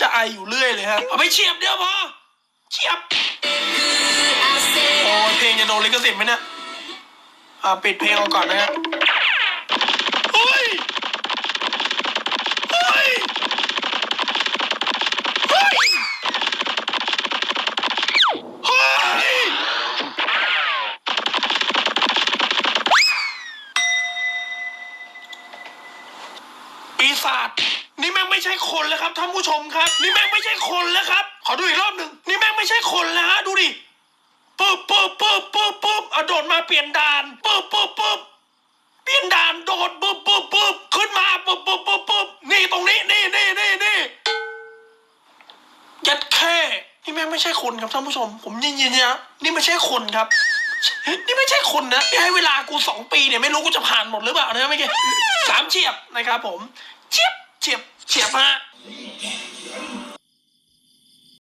จะไออยู่เรื่อยเลยฮะเอาไปเฉียบเดียวพอเฉียบโอ้ยเพลงจะโดนลิขสิทธิ์ไหมเนี่ยอ่าปิดเพลงเอาก่อนนะฮะเฮ้ยเฮ้ยเฮ้ยเฮ้ย ปี ศาจนี่แม่งไม่ใช่คนแล้วครับท่านผู้ชมครับ นี่แม่งไม่ใช่คนแล้วครับ ขอดูอีกรอบหนึ่งนี่แม่งไม่ใช่คนแล้วฮะดูดิปึ๊บปึ๊บปึ๊บปึ๊บปึ๊บอะโดดมาเปลี่ยนด่านปึ๊บปึ๊บปึ๊บเปลี่ยนด่านโดดปึ๊บปึ๊บปึ๊บขึ้นมาปึ๊บปึ๊บปึ๊บปึ๊บนี่ตรงนี้นี่นี่นี่นี่ยัดแค่นี่แม่งไม่ใช่คนครับท่านผู้ชม ผมยินยินนะนี่ไม่ใช่คนครับ นี่ไม่ใช่คนนะนี่ให้เวลากูสองปีเนี่ยไม่รู้กูจะผ่านหมดหรือเปล่านะเมื่อกี้สามเฉียบนะครับผม เฉียบเฉียบเฉียบฮะ